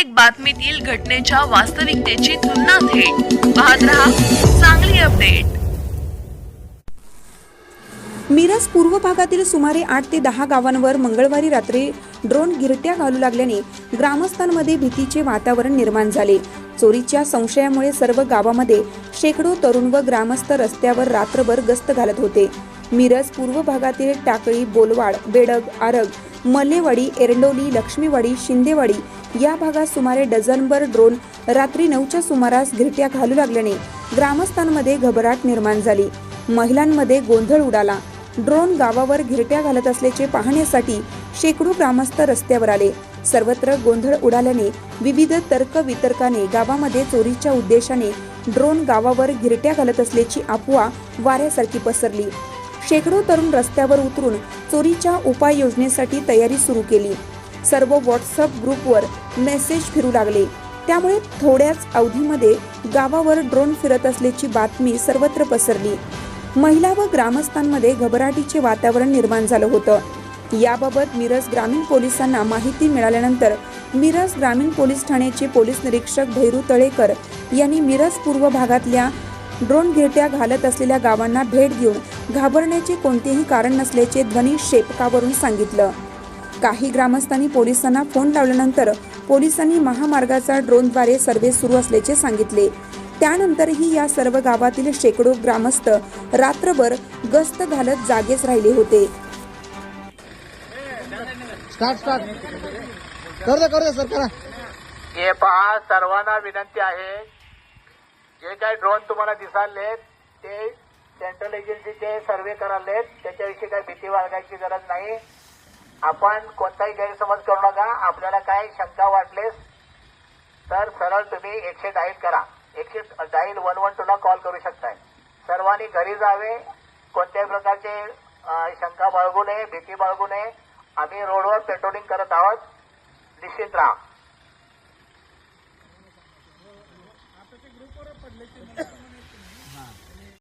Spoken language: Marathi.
प्रत्येक बातमीतील घटनेच्या वास्तविकतेची तुलना थेट. पाहत रहा चांगली अपडेट मिरज पूर्व भागातील सुमारे आठ ते दहा गावांवर मंगळवारी रात्री ड्रोन गिरट्या घालू लागल्याने ग्रामस्थांमध्ये भीतीचे वातावरण निर्माण झाले. चोरीच्या संशयामुळे सर्व गावामध्ये शेकडो तरुण व ग्रामस्थ रस्त्यावर रात्रभर गस्त घालत होते. मिरज पूर्व भागातील टाकळी बोलवाड बेडग आरग मल्लेवाडी एरंडोली लक्ष्मीवाडी शिंदेवाडी या भागात सुमारे डझनभर ड्रोन रात्री नऊच्या सुमारास घिरट्या घालू लागल्याने ग्रामस्थांमध्ये घबराट निर्माण झाली. महिलांमध्ये गोंधळ उडाला. ड्रोन गावावर गिरट्या घालत असल्याचे पाहण्यासाठी शेकडो ग्रामस्थ रस्त्यावर आले. सर्वत्र गोंधळ उडाल्याने विविध तर्क वितर्काने गावामध्ये चोरीच्या उद्देशाने ड्रोन गावावर गिरट्या घालत असल्याची अफवा वाऱ्यासारखी पसरली. शेकडो तरुण रस्त्यावर उतरून चोरीच्या उपाययोजनेसाठी तयारी सुरू केली. सर्व व्हॉट्सअप ग्रुपवर मेसेज फिरू लागले. त्यामुळे थोड्याच अवधीमध्ये गावावर ड्रोन फिरत असल्याची बातमी सर्वत्र पसरली. महिला व ग्रामस्थांमध्ये घबराटीचे वातावरण निर्माण झालं होतं. याबाबत मिरज ग्रामीण पोलिसांना माहिती मिळाल्यानंतर मिरज ग्रामीण पोलीस ठाण्याचे पोलीस निरीक्षक भैरू तळेकर यांनी मिरज पूर्व भागातल्या ड्रोन गिरट्या घालत असलेल्या गावांना भेट देऊन घाबरण्याचे कोणतेही कारण नसल्याचे ध्वनी शेपकावरून सांगितलं. काही ग्रामस्थांनी पोलिसांना फोन लावल्यानंतर पोलिसांनी महामार्गाचा ड्रोनद्वारे सर्व्हे सुरू असल्याचे सांगितले. त्यानंतरही या सर्व गावातील शेकडो ग्रामस्थ रात्रभर गस्त घालत जागेच राहिले होते. हे पहा सर्वांना विनंती आहे. जे काही ड्रोन तुम्हाला दिसाले ते सेंट्रल एजन्सीचे सर्वे करालेत त्याच्याविषयी काही भीती बाळगायची गरज नाही. आपण कोणताही गैरसमज करू नका. आपल्याला काय शंका वाटलेस तर सरळ तुम्ही एकशे डाईल करा. एकशे डाईल वन वन टूला कॉल करू शकताय. सर्वांनी घरी जावे. कोणत्याही प्रकारचे शंका बाळगू नये भीती बाळगू नये. आम्ही रोडवर पेट्रोलिंग करत आहोत. निश्चित राहा.